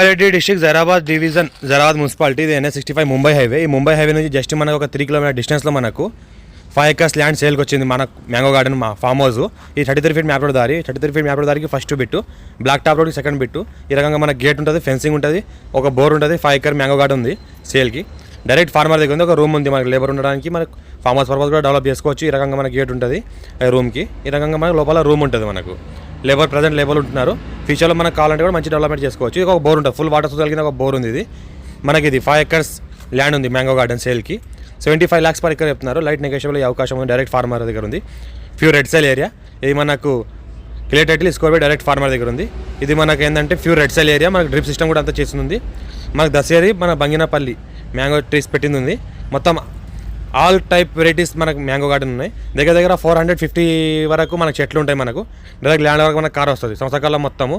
Rangareddy district Zaheerabad division Zaheerabad municipality ఇది NH sixty five Mumbai highway. ఈ Mumbai highway నుంచి just మనకు ఒక త్రీ కిలోమీటర్ డిస్టెన్స్లో మనకు ఫైవ్ ఎకర్స్ ల్యాండ్ సేల్కి వచ్చింది మన మ్యాంగో గార్డెన్ మా ఫామ్ హౌస్ ఈ thirty three feet map road దారి. Thirty three feet map road దారికి ఫస్ట్ బిట్టు బ్లాక్ టాప్ రోడ్కి సెకండ్ బిట్టు ఈ రకంగా మన గేట్ ఉంటుంది ఫెన్సింగ్ ఉంటుంది ఒక బోర్ ఉంటుంది ఫైవ్ ఎకర్ మ్యాంగో గార్డెన్ ఉంది సేల్కి డైరెక్ట్ ఫార్మర్ దగ్గర ఉంది ఒక రూమ్ ఉంది మనకి లేబర్ ఉండడానికి మనకు ఫామ్ హౌస్ పర్పస్ కూడా డెవలప్ చేసుకోవచ్చు. ఈ రకంగా మన గేట్ ఉంటుంది రూమ్కి. ఈ రకంగా మనకు లోపల రూమ్ ఉంటుంది మనకు. లేబర్ ప్రజెంట్ లేబర్ ఉంటున్నారు. ఫ్యూచర్లో మనకు కావాలంటే కూడా మంచి డెవలప్మెంట్ చేసుకోవచ్చు. ఇది ఒక బోర్ ఉంటుంది ఫుల్ వాటర్ కలిగిన ఒక బోర్ ఉంది ఇది. మనకి ఇది ఫైవ్ ఎకర్స్ ల్యాండ్ ఉంది మ్యాంగో గార్డెన్ సేల్కి seventy five lakhs per acre చెప్తున్నారు. లైట్ నెగోషియబుల్ అయ్యే అవకాశం ఉంది డైరెక్ట్ ఫార్మర్ దగ్గర ఉంది. ప్యూర్ రెడ్ సెల్ ఏరియా ఇది మనకు clear title score by direct farmer దగ్గర ఉంది. ఇది మనకు ఏంటంటే ప్యూర్ రెడ్ సెల్ ఏరియా మనకు డ్రిప్ సిస్టమ్ కూడా అంతా చేస్తుంది. మనకు దసేరి మన బంగినపల్లి మ్యాంగో ట్రీస్ పెట్టింది ఉంది. మొత్తం ఆల్ టైప్ వెరైటీస్ మనకు మ్యాంగో గార్డెన్ ఉన్నాయి. దగ్గర దగ్గర ఫోర్ హండ్రెడ్ ఫిఫ్టీ వరకు మనకు చెట్లు ఉంటాయి మనకు. డైరెక్ట్ ల్యాండ్ వరకు మనకు కార్ వస్తుంది. సంవత్సరకాలం మొత్తము.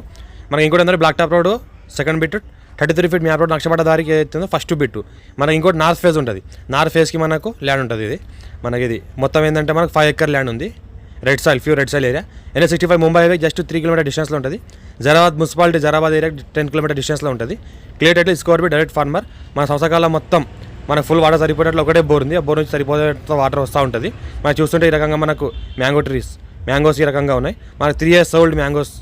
మనకి ఇంకోటి ఏంటంటే black top road second bit thirty three feet map road నక్షపట దారికి ఏదైతుందో ఫస్ట్ బిట్. మనకి ఇంకోటి నార్త్ ఫేజ్ ఉంటుంది. నార్త్ ఫేజ్కి మనకు ల్యాండ్ ఉంటుంది ఇది. మనకి ఇది మొత్తం ఏంటంటే మనకు ఫైవ్ ఎకర్ ల్యాండ్ ఉంది. Red soil pure red soil area. NH sixty five Mumbai highway just three kilometre డిస్టెన్స్లో ఉంటుంది. Zaheerabad municipality Zaheerabad area ten kilometre డిస్టెన్స్లో ఉంటుంది. Clear title score by direct farmer మన సంవత్సరకాలం మొత్తం మన ఫుల్ వాటర్ సరిపోయేటట్లు ఒకటే బోర్ ఉంది. ఆ బోర్ నుంచి సరిపోయేట్టు వాటర్ వస్తూ ఉంటుంది. మనం చూస్తుంటే ఈ రకంగా మనకు మ్యాంగో ట్రీస్ మ్యాంగోస్ ఈ రకంగా ఉన్నాయి. మనకు three years old mangoes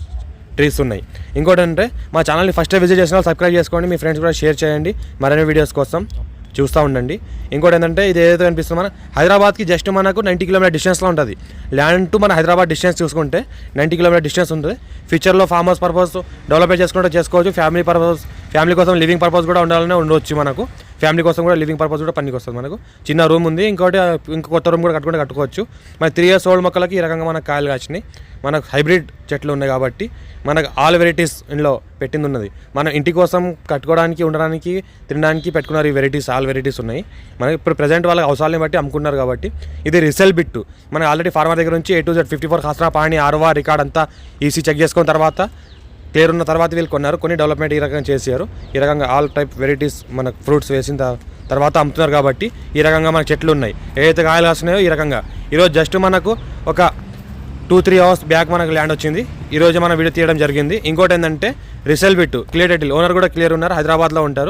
trees ఉన్నాయి. ఇంకోటి అంటే మా ఛానల్ని ఫస్ట్ విజిట్ చేసిన సబ్స్క్రైబ్ చేసుకోండి. మీ ఫ్రెండ్స్ కూడా షేర్ చేయండి. మరిన్ని వీడియోస్ కోసం. చూస్తూ ఉండండి. ఇంకోటి ఏంటంటే ఇది ఏదైతే కనిపిస్తుంది మన హైదరాబాద్కి జస్ట్ మనకు నైంటీ కిలోమీటర్ డిస్టెన్స్లో ఉంటుంది. ల్యాండ్ టు మన హైదరాబాద్ డిస్టెన్స్ చూసుకుంటే నైంటీ కిలోమీటర్ డిస్టెన్స్ ఉంటుంది. ఫ్యూచర్లో ఫార్మ్ హౌస్ పర్పస్ డెవలప్మెంట్ చేసుకుంటే చేసుకోవచ్చు ఫ్యామిలీ పర్పస్ ఫ్యామిలీ కోసం లివింగ్ పర్పస్ కూడా ఉండాలనే ఉండవచ్చు మనకు. ఫ్యామిలీ కోసం కూడా లివింగ్ పర్పస్ కూడా పనికి వస్తుంది మనకు. చిన్న రూమ్ ఉంది ఇంకోటి ఇంకో కొత్త రూమ్ కూడా కట్టుకుంటే కట్టుకోవచ్చు. మన త్రీ ఇయర్స్ ఓల్డ్ మొక్కలకి ఈ రకంగా మనకు కాయలు కాచినాయి. మనకు హైబ్రిడ్ చెట్లు ఉన్నాయి కాబట్టి మనకు ఆల్ వెరైటీస్ ఇందులో పెట్టింది ఉన్నది. మన ఇంటి కోసం కట్టుకోవడానికి ఉండడానికి తినడానికి పెట్టుకున్నారు ఈ వెరైటీస్ ఆల్ వెరైటీస్ ఉన్నాయి. మనకి ఇప్పుడు ప్రజెంట్ వాళ్ళకి అవసరాలని బట్టి అమ్ముకున్నారు కాబట్టి ఇది రిసెల్ బిట్టు మనకి ఆల్రెడీ ఫార్మర్ దగ్గర నుంచి A to Z fifty four khasra పాణి ఆర్వా రికార్డ్ అంతా ఈసీ చెక్ చేసుకున్న తర్వాత క్లియర్ ఉన్న తర్వాత వీళ్ళు కొన్నారు. కొన్ని డెవలప్మెంట్ ఈ రకంగా చేశారు. ఈ రకంగా ఆల్ టైప్ వెరైటీస్ మనకు ఫ్రూట్స్ వేసిన తర్వాత అమ్ముతున్నారు కాబట్టి ఈ రకంగా మనకు చెట్లు ఉన్నాయి. ఏదైతే కాయలు కాస్తున్నాయో ఈ రకంగా. ఈరోజు జస్ట్ మనకు ఒక టూ త్రీ అవర్స్ బ్యాక్ మనకు ల్యాండ్ వచ్చింది. ఈరోజు మనం వీడియో తీయడం జరిగింది. ఇంకోటి ఏంటంటే రిసెల్ బిట్ క్లియర్ ఓనర్ కూడా క్లియర్ ఉన్నారు. హైదరాబాద్లో ఉంటారు.